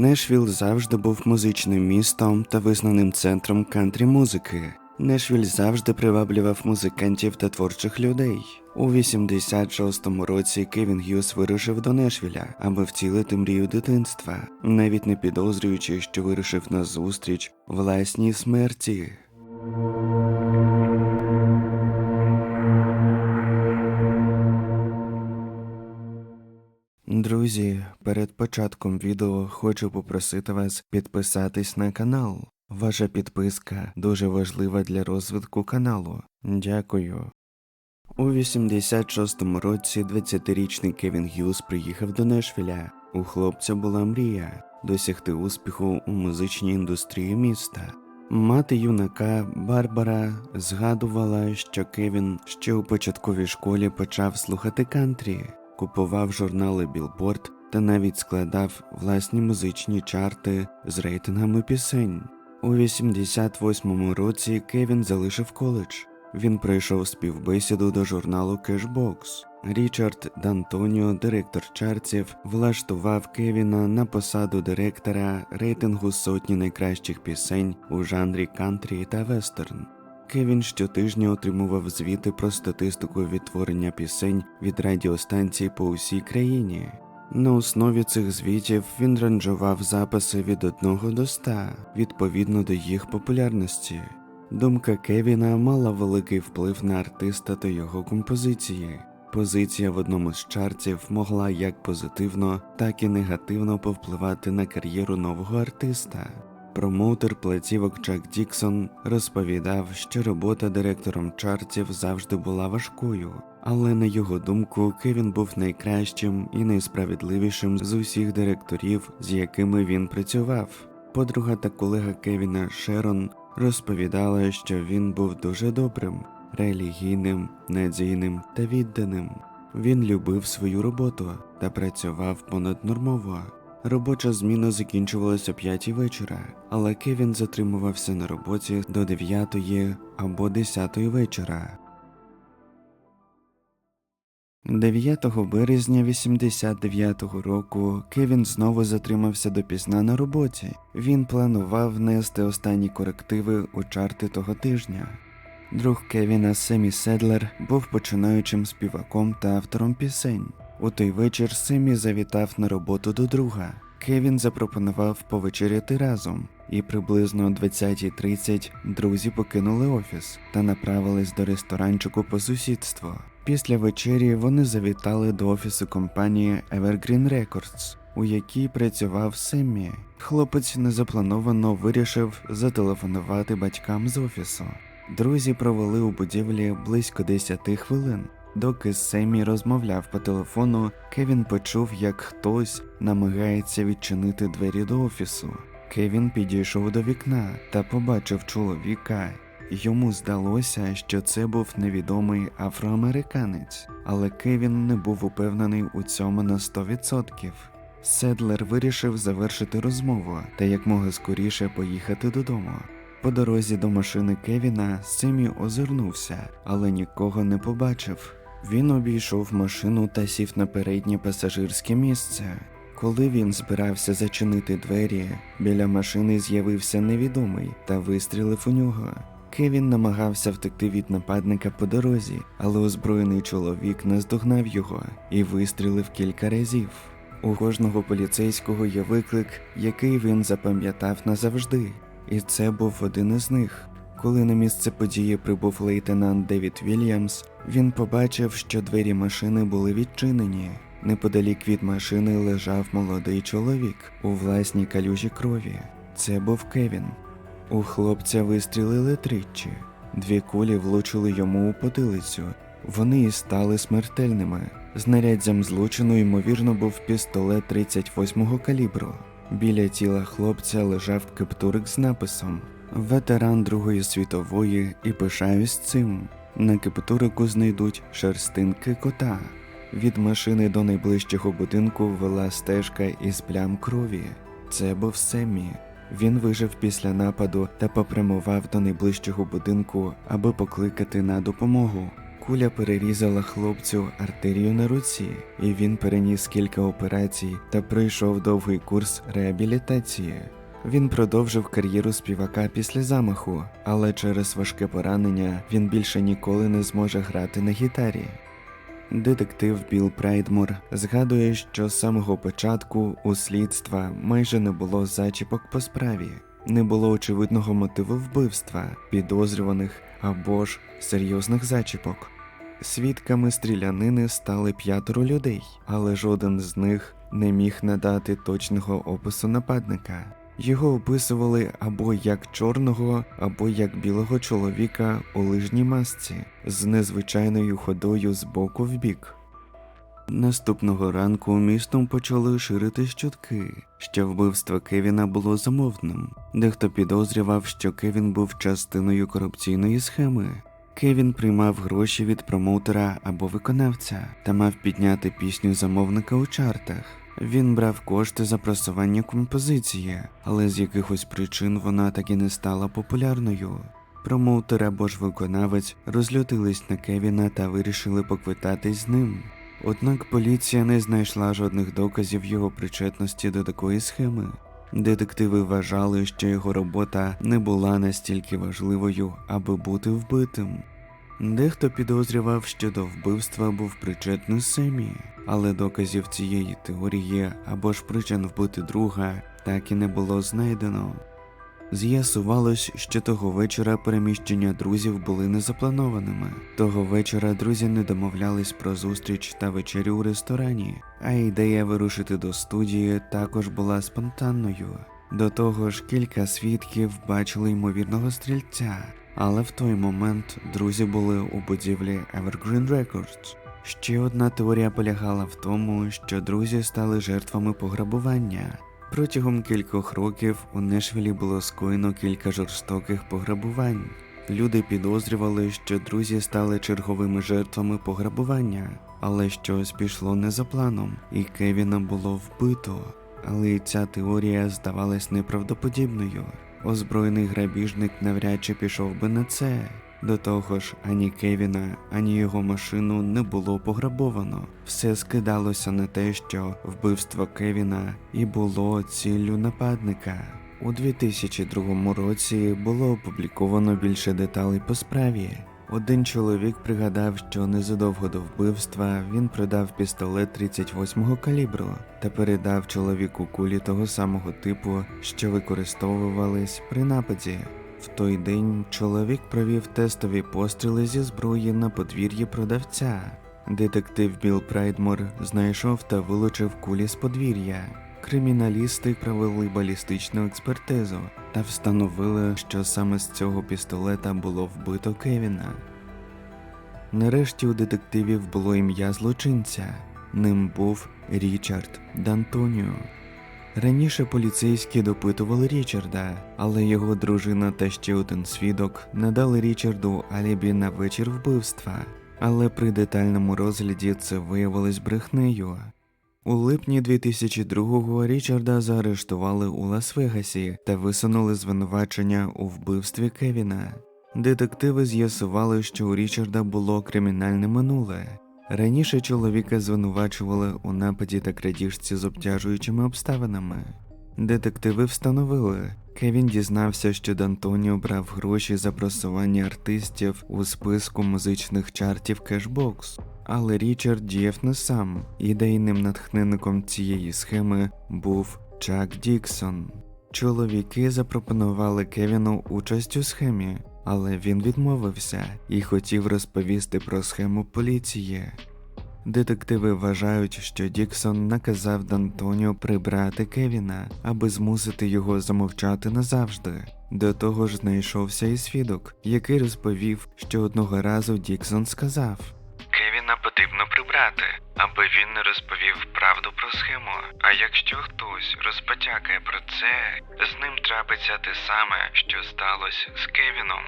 Нешвіл завжди був музичним містом та визнаним центром кантрі музики. Нешвіль завжди приваблював музикантів та творчих людей. У 86-му році Кевін Г'юз вирушив до Нешвіля, аби втілити мрію дитинства, навіть не підозрюючи, що вирушив на зустріч власній смерті. Перед початком відео хочу попросити вас підписатись на канал. Ваша підписка дуже важлива для розвитку каналу. Дякую. У 86-му році 20-річний Кевін Г'юз приїхав до Нешвіля. У хлопця була мрія досягти успіху у музичній індустрії міста. Мати юнака Барбара згадувала, що Кевін ще у початковій школі почав слухати кантрі, купував журнали Білборд та навіть складав власні музичні чарти з рейтингами пісень. У 88-му році Кевін залишив коледж. Він пройшов співбесіду до журналу Cashbox. Річард Д'Антоніо, директор чартів, влаштував Кевіна на посаду директора рейтингу сотні найкращих пісень у жанрі кантрі та вестерн. Кевін щотижня отримував звіти про статистику відтворення пісень від радіостанцій по усій країні. На основі цих звітів він ранжував записи від 1 до 100, відповідно до їх популярності. Думка Кевіна мала великий вплив на артиста та його композиції. Позиція в одному з чартів могла як позитивно, так і негативно повпливати на кар'єру нового артиста. Промоутер платівок Чак Діксон розповідав, що робота директором чартів завжди була важкою, але на його думку, Кевін був найкращим і найсправедливішим з усіх директорів, з якими він працював. Подруга та колега Кевіна Шерон розповідала, що він був дуже добрим, релігійним, надійним та відданим. Він любив свою роботу та працював понаднормово. Робоча зміна закінчувалася о п'ятій вечора, але Кевін затримувався на роботі до 9 або 10 вечора. 9 березня 89-го року Кевін знову затримався допізна на роботі. Він планував внести останні корективи у чарти того тижня. Друг Кевіна Семі Седлер був починаючим співаком та автором пісень. У той вечір Семі завітав на роботу до друга. Кевін запропонував повечеряти разом, і приблизно о 20.30 друзі покинули офіс та направились до ресторанчику по сусідству. Після вечері вони завітали до офісу компанії Evergreen Records, у якій працював Семмі. Хлопець незаплановано вирішив зателефонувати батькам з офісу. Друзі провели у будівлі близько 10 хвилин. Доки Семі розмовляв по телефону, Кевін почув, як хтось намагається відчинити двері до офісу. Кевін підійшов до вікна та побачив чоловіка. Йому здалося, що це був невідомий афроамериканець, але Кевін не був упевнений у цьому на 100%. Седлер вирішив завершити розмову та якмога скоріше поїхати додому. По дорозі до машини Кевіна Семі озирнувся, але нікого не побачив. Він обійшов машину та сів на переднє пасажирське місце. Коли він збирався зачинити двері, біля машини з'явився невідомий та вистрілив у нього. Кевін намагався втекти від нападника по дорозі, але озброєний чоловік наздогнав його і вистрілив кілька разів. У кожного поліцейського є виклик, який він запам'ятав назавжди, і це був один із них. Коли на місце події прибув лейтенант Девід Вільямс, він побачив, що двері машини були відчинені. Неподалік від машини лежав молодий чоловік у власній калюжі крові. Це був Кевін. У хлопця вистрілили тричі. Дві кулі влучили йому у потилицю. Вони і стали смертельними. Знаряддям злочину, ймовірно, був пістолет 38-го калібру. Біля тіла хлопця лежав кептурик з написом Ветеран Другої світової і пишаюсь цим. На кептурику знайдуть шерстинки кота. Від машини до найближчого будинку вела стежка із плям крові. Це був Семмі. Він вижив після нападу та попрямував до найближчого будинку, аби покликати на допомогу. Куля перерізала хлопцю артерію на руці, і він переніс кілька операцій та пройшов довгий курс реабілітації. Він продовжив кар'єру співака після замаху, але через важке поранення він більше ніколи не зможе грати на гітарі. Детектив Білл Прайдмор згадує, що з самого початку у слідства майже не було зачіпок по справі, не було очевидного мотиву вбивства, підозрюваних або ж серйозних зачіпок. Свідками стрілянини стали п'ятеро людей, але жоден з них не міг надати точного опису нападника. Його описували або як чорного, або як білого чоловіка у лижній масці з незвичайною ходою з боку в бік. Наступного ранку містом почали ширитись чутки, що вбивство Кевіна було замовним. Дехто підозрював, що Кевін був частиною корупційної схеми. Кевін приймав гроші від промоутера або виконавця та мав підняти пісню замовника у чартах. Він брав кошти за просування композиції, але з якихось причин вона так і не стала популярною. Промоутер або ж виконавець розлютились на Кевіна та вирішили поквитатись з ним. Однак поліція не знайшла жодних доказів його причетності до такої схеми. Детективи вважали, що його робота не була настільки важливою, аби бути вбитим. Дехто підозрював, що до вбивства був причетний Семі, але доказів цієї теорії або ж причин вбити друга так і не було знайдено. З'ясувалось, що того вечора переміщення друзів були незапланованими. Того вечора друзі не домовлялись про зустріч та вечерю у ресторані, а ідея вирушити до студії також була спонтанною. До того ж, кілька свідків бачили ймовірного стрільця, але в той момент друзі були у будівлі Evergreen Records. Ще одна теорія полягала в тому, що друзі стали жертвами пограбування. Протягом кількох років у Нешвілі було скоєно кілька жорстоких пограбувань. Люди підозрювали, що друзі стали черговими жертвами пограбування, але щось пішло не за планом, і Кевіна було вбито. Але ця теорія здавалась неправдоподібною. Озброєний грабіжник навряд чи пішов би на це. До того ж, ані Кевіна, ані його машину не було пограбовано. Все скидалося на те, що вбивство Кевіна і було ціллю нападника. У 2002 році було опубліковано більше деталей по справі. Один чоловік пригадав, що незадовго до вбивства він продав пістолет 38-го калібру та передав чоловіку кулі того самого типу, що використовувались при нападі. В той день чоловік провів тестові постріли зі зброї на подвір'ї продавця. Детектив Білл Прайдмор знайшов та вилучив кулі з подвір'я. Криміналісти провели балістичну експертизу та встановили, що саме з цього пістолета було вбито Кевіна. Нарешті у детективів було ім'я злочинця. Ним був Річард Д'Антоніо. Раніше поліцейські допитували Річарда, але його дружина та ще один свідок надали Річарду алібі на вечір вбивства. Але при детальному розгляді це виявилось брехнею. У липні 2002-го Річарда заарештували у Лас-Вегасі та висунули звинувачення у вбивстві Кевіна. Детективи з'ясували, що у Річарда було кримінальне минуле. Раніше чоловіка звинувачували у нападі та крадіжці з обтяжуючими обставинами. Детективи встановили, Кевін дізнався, що Д'Антоніо брав гроші за просування артистів у списку музичних чартів Cashbox. Але Річард діяв не сам. Ідейним натхненником цієї схеми був Чак Діксон. Чоловіки запропонували Кевіну участь у схемі, але він відмовився і хотів розповісти про схему поліції. Детективи вважають, що Діксон наказав Д'Антоніо прибрати Кевіна, аби змусити його замовчати назавжди. До того ж знайшовся і свідок, який розповів, що одного разу Діксон сказав: Кевіна потрібно прибрати, аби він не розповів правду про схему. А якщо хтось розпотякає про це, з ним трапиться те саме, що сталося з Кевіном.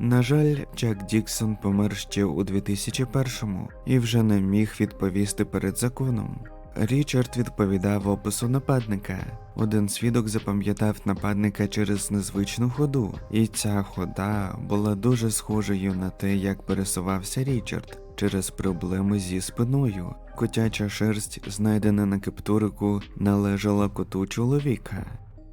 На жаль, Джек Діксон помер ще у 2001-му і вже не міг відповісти перед законом. Річард відповідав опису нападника. Один свідок запам'ятав нападника через незвичну ходу, і ця хода була дуже схожою на те, як пересувався Річард через проблеми зі спиною. Котяча шерсть, знайдена на кептурику, належала коту чоловіка.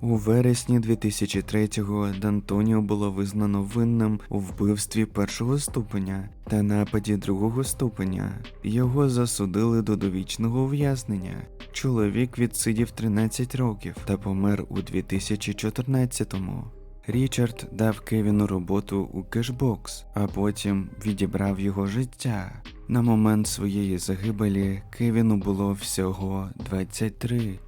У вересні 2003-го Д'Антоніо було визнано винним у вбивстві першого ступеня та нападі другого ступеня. Його засудили до довічного ув'язнення. Чоловік відсидів 13 років та помер у 2014-му. Річард дав Кевіну роботу у кешбокс, а потім відібрав його життя. На момент своєї загибелі Кевіну було всього 23.